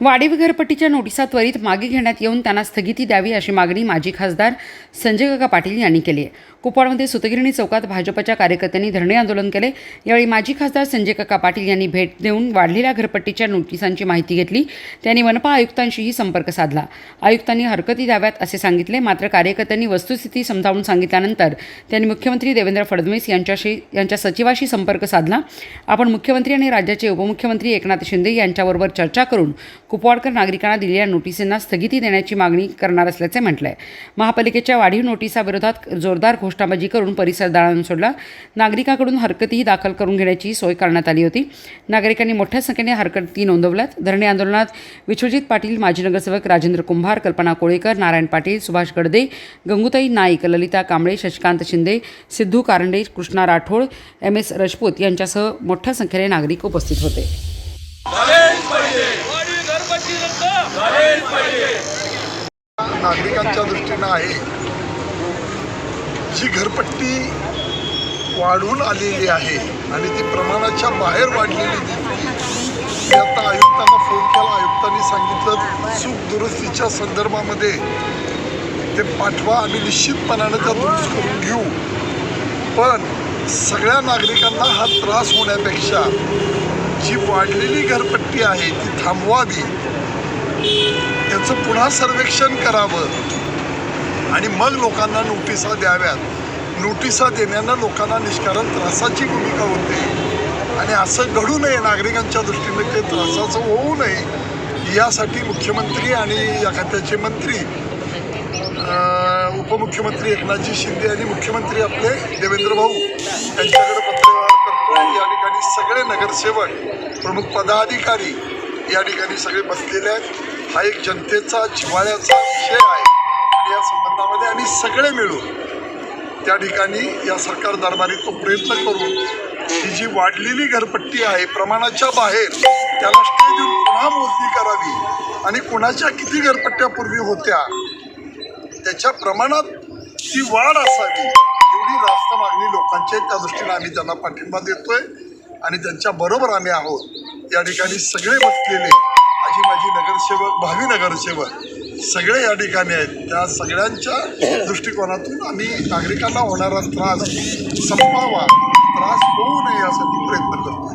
वाढीव घरपट्टीच्या नोटिसा त्वरित मागे घेण्यात येऊन त्यांना स्थगिती द्यावी अशी मागणी माजी खासदार संजय काका पाटील यांनी केली आहे. कुपवाडमध्ये सुतगिरणी चौकात भाजपच्या कार्यकर्त्यांनी धरणे आंदोलन केले. यावेळी माजी खासदार संजय काका पाटील यांनी भेट देऊन वाढलेल्या घरपट्टीच्या नोटिसांची माहिती घेतली. त्यांनी मनपा आयुक्तांशीही संपर्क साधला. आयुक्तांनी हरकती द्याव्यात असे सांगितले. मात्र कार्यकर्त्यांनी वस्तुस्थिती समजावून सांगितल्यानंतर त्यांनी मुख्यमंत्री देवेंद्र फडणवीस यांच्याशी यांच्या सचिवाशी संपर्क साधला. आपण मुख्यमंत्री आणि राज्याचे उपमुख्यमंत्री एकनाथ शिंदे यांच्याबरोबर चर्चा करून कुपवाडकर नागरिकांना दिलेल्या नोटिसींना स्थगिती देण्याची मागणी करणार असल्याचे म्हटलं आहे महापालिकेच्या वाढीव नोटिसाविरोधात जोरदार घोषणाबाजी करून परिसर दाळून सोडला. नागरिकांकडून हरकतीही दाखल करून घेण्याची सोय करण्यात आली होती. नागरिकांनी मोठ्या संख्येने हरकती नोंदवल्यात. धरणे आंदोलनात विश्वजित पाटील माजी नगरसेवक राजेंद्र कुंभार कल्पना कोळेकर नारायण पाटील सुभाष गडदे गंगूताई नाईक ललिता कांबळे शशिकांत शिंदे सिद्धू कारंडे कृष्णा राठोड एम एस राजपूत यांच्यासह मोठ्या संख्येने नागरिक उपस्थित होते वाढीव घरपट्टी रद्द नागरिकांच्या दृष्टीनं आहे. जी घरपट्टी वाढून आलेली आहे आणि ती प्रमाणाच्या बाहेर वाढलेली दिसते आता आयुक्तांना फोन केला. आयुक्तांनी सांगितलं चूक दुरुस्तीच्या संदर्भामध्ये ते पाठवा. आम्ही निश्चितपणानं त्या दुरुस्त करून घेऊ. पण सगळ्या नागरिकांना हा त्रास होण्यापेक्षा जी वाढलेली घरपट्टी आहे ती थांबवावी. त्याचं पुन्हा सर्वेक्षण करावं. आणि मग लोकांना नोटिसा द्याव्यात. नोटिसा देण्यानं लोकांना निष्कारण त्रासाची भूमिका होते. आणि असं घडू नये नागरिकांच्या दृष्टीने ते त्रासाचं होऊ नये यासाठी मुख्यमंत्री आणि या खात्याचे मंत्री उपमुख्यमंत्री एकनाथजी शिंदे आणि मुख्यमंत्री आपले देवेंद्र भाऊ यांच्याकडे पत्रव्यवहार करतो. या ठिकाणी सगळे नगरसेवक प्रमुख पदाधिकारी या ठिकाणी सगळे बसलेले आहेत. हा एक जनतेचा जिव्हाळ्याचा विषय आहे. आणि या संबंधामध्ये आम्ही सगळे मिळून त्या ठिकाणी या सरकार दरबारी तो प्रयत्न करून ही जी वाढलेली घरपट्टी आहे प्रमाणाच्या बाहेर त्याला स्टे देऊन पुन्हा मोजणी करावी आणि कुणाच्या किती घरपट्ट्या पूर्वी होत्या त्याच्या प्रमाणात ती वाढ असावी एवढी रास्त मागणी लोकांची त्या दृष्टीने आम्ही त्यांना पाठिंबा देतोय आणि त्यांच्या बरोबर आम्ही आहोत. या ठिकाणी सगळे बसलेले भावी नगरसेवक सगळे या ठिकाणी आहेत. त्या सगळ्यांच्या दृष्टिकोनातून आम्ही नागरिकांना होणारा त्रास संपावा त्रास होऊ नये यासाठी प्रयत्न करतो